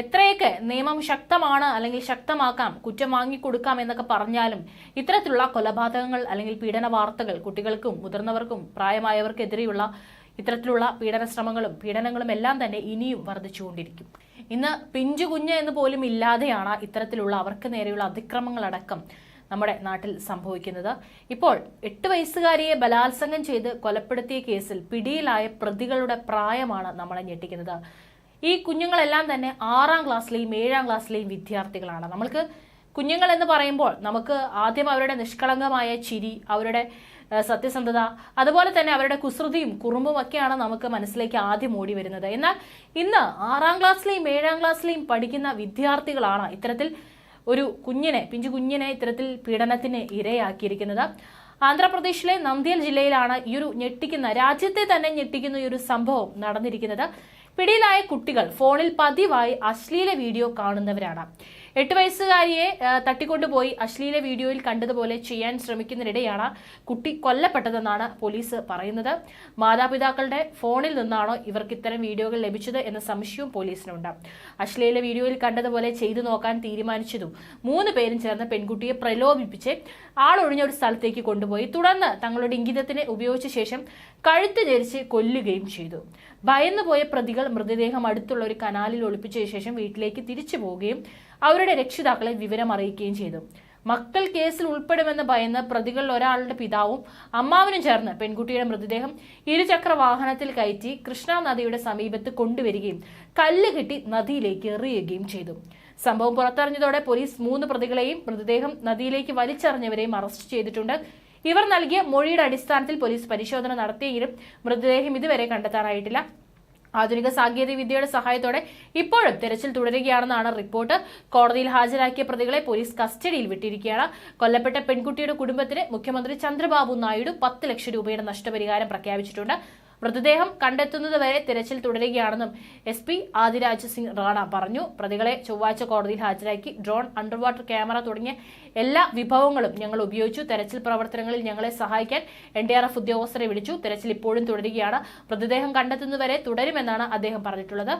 എത്രയൊക്കെ നിയമം ശക്തമാണ് അല്ലെങ്കിൽ ശക്തമാക്കാം കുറ്റം വാങ്ങിക്കൊടുക്കാം എന്നൊക്കെ പറഞ്ഞാലും ഇത്തരത്തിലുള്ള കൊലപാതകങ്ങൾ അല്ലെങ്കിൽ പീഡന വാർത്തകൾ കുട്ടികൾക്കും മുതിർന്നവർക്കും പ്രായമായവർക്കെതിരെയുള്ള ഇത്തരത്തിലുള്ള പീഡന ശ്രമങ്ങളും പീഡനങ്ങളും എല്ലാം തന്നെ ഇനിയും വർദ്ധിച്ചുകൊണ്ടിരിക്കും. ഇന്ന് പിഞ്ചു കുഞ്ഞ് എന്ന് പോലും ഇല്ലാതെയാണ് ഇത്തരത്തിലുള്ള അവർക്ക് നേരെയുള്ള അതിക്രമങ്ങളടക്കം നമ്മുടെ നാട്ടിൽ സംഭവിക്കുന്നത്. ഇപ്പോൾ എട്ട് വയസ്സുകാരിയെ ബലാത്സംഗം ചെയ്ത് കൊലപ്പെടുത്തിയ കേസിൽ പിടിയിലായ പ്രതികളുടെ പ്രായമാണ് നമ്മളെ ഞെട്ടിക്കുന്നത്. ഈ കുഞ്ഞുങ്ങളെല്ലാം തന്നെ ആറാം ക്ലാസ്സിലെയും ഏഴാം ക്ലാസ്സിലെയും വിദ്യാർത്ഥികളാണ്. നമ്മൾക്ക് കുഞ്ഞുങ്ങൾ എന്ന് പറയുമ്പോൾ നമുക്ക് ആദ്യം അവരുടെ നിഷ്കളങ്കമായ ചിരി അവരുടെ സത്യസന്ധത അതുപോലെ തന്നെ അവരുടെ കുസൃതിയും കുറുമ്പും ഒക്കെയാണ് നമുക്ക് മനസ്സിലേക്ക് ആദ്യം ഓടി വരുന്നത്. എന്നാൽ ഇന്ന് ആറാം ക്ലാസ്സിലെയും ഏഴാം ക്ലാസ്സിലെയും പഠിക്കുന്ന വിദ്യാർത്ഥികളാണ് ഇത്തരത്തിൽ ഒരു കുഞ്ഞിനെ പിഞ്ചു കുഞ്ഞിനെ ഇത്തരത്തിൽ പീഡനത്തിന് ഇരയാക്കിയിരിക്കുന്നത്. ആന്ധ്രാപ്രദേശിലെ നന്ദിയൽ ജില്ലയിലാണ് ഈ ഒരു ഞെട്ടിക്കുന്ന രാജ്യത്തെ തന്നെ ഞെട്ടിക്കുന്ന ഈ ഒരു സംഭവം നടന്നിരിക്കുന്നത്. പിടിയിലായ കുട്ടികൾ ഫോണിൽ പതിവായി അശ്ലീല വീഡിയോ കാണുന്നവരാണ്. എട്ട് വയസ്സുകാരിയെ തട്ടിക്കൊണ്ടുപോയി അശ്ലീല വീഡിയോയിൽ കണ്ടതുപോലെ ചെയ്യാൻ ശ്രമിക്കുന്നതിനിടെയാണ് കുട്ടി കൊല്ലപ്പെട്ടതെന്നാണ് പോലീസ് പറയുന്നത്. മാതാപിതാക്കളുടെ ഫോണിൽ നിന്നാണോ ഇവർക്ക് ഇത്തരം വീഡിയോകൾ ലഭിച്ചത് എന്ന സംശയവും പോലീസിനുണ്ട്. അശ്ലീല വീഡിയോയിൽ കണ്ടതുപോലെ ചെയ്തു നോക്കാൻ തീരുമാനിച്ചതും മൂന്ന് പേരും ചേർന്ന് പെൺകുട്ടിയെ പ്രലോഭിപ്പിച്ച് ആളൊഴിഞ്ഞ ഒരു സ്ഥലത്തേക്ക് കൊണ്ടുപോയി. തുടർന്ന് തങ്ങളുടെ ഇംഗിതത്തിന് ഉപയോഗിച്ച ശേഷം കഴുത്ത് ധരിച്ച് കൊല്ലുകയും ചെയ്തു. ഭയന്നുപോയ പ്രതികൾ മൃതദേഹം അടുത്തുള്ള ഒരു കനാലിൽ ഒളിപ്പിച്ച ശേഷം വീട്ടിലേക്ക് തിരിച്ചു പോവുകയും അവരുടെ രക്ഷിതാക്കളെ വിവരം അറിയിക്കുകയും ചെയ്തു. മക്കൾ കേസിൽ ഉൾപ്പെടുമെന്ന് ഭയന്ന് പ്രതികളിൽ ഒരാളുടെ പിതാവും അമ്മാവനും ചേർന്ന് പെൺകുട്ടിയുടെ മൃതദേഹം ഇരുചക്ര വാഹനത്തിൽ കയറ്റി കൃഷ്ണ നദിയുടെ സമീപത്ത് കൊണ്ടുവരികയും കല്ല് കെട്ടി നദിയിലേക്ക് എറിയുകയും ചെയ്തു. സംഭവം പുറത്തറിഞ്ഞതോടെ പോലീസ് മൂന്ന് പ്രതികളെയും മൃതദേഹം നദിയിലേക്ക് വലിച്ചെറിഞ്ഞവരെയും അറസ്റ്റ് ചെയ്തിട്ടുണ്ട്. ഇവർ നൽകിയ മൊഴിയുടെ അടിസ്ഥാനത്തിൽ പോലീസ് പരിശോധന നടത്തിയെങ്കിലും മൃതദേഹം ഇതുവരെ കണ്ടെത്താനായിട്ടില്ല. ആധുനിക സാങ്കേതിക വിദ്യയുടെ സഹായത്തോടെ ഇപ്പോഴും തെരച്ചിൽ തുടരുകയാണെന്നാണ് റിപ്പോർട്ട്. കോടതിയിൽ ഹാജരാക്കിയ പ്രതികളെ പോലീസ് കസ്റ്റഡിയിൽ വിട്ടിരിക്കുകയാണ്. കൊല്ലപ്പെട്ട പെൺകുട്ടിയുടെ കുടുംബത്തിന് മുഖ്യമന്ത്രി ചന്ദ്രബാബു നായിഡു പത്ത് ലക്ഷം രൂപയുടെ നഷ്ടപരിഹാരം പ്രഖ്യാപിച്ചിട്ടുണ്ട്. മൃതദേഹം കണ്ടെത്തുന്നതുവരെ തിരച്ചിൽ തുടരുകയാണെന്നും എസ് പി ആദിരാജ് സിംഗ് റാണ പറഞ്ഞു. പ്രതികളെ ചൊവ്വാഴ്ച കോടതിയിൽ ഹാജരാക്കി ഡ്രോൺ അണ്ടർ വാട്ടർ ക്യാമറ തുടങ്ങിയ എല്ലാ വിഭവങ്ങളും ഞങ്ങൾ ഉപയോഗിച്ചു. തെരച്ചിൽ പ്രവർത്തനങ്ങളിൽ ഞങ്ങളെ സഹായിക്കാൻ എൻ ഡി ആർ എഫ് ഉദ്യോഗസ്ഥരെ വിളിച്ചു. തെരച്ചിൽ ഇപ്പോഴും തുടരുകയാണ്. മൃതദേഹം കണ്ടെത്തുന്നതുവരെ തുടരുമെന്നാണ് അദ്ദേഹം പറഞ്ഞിട്ടുള്ളത്.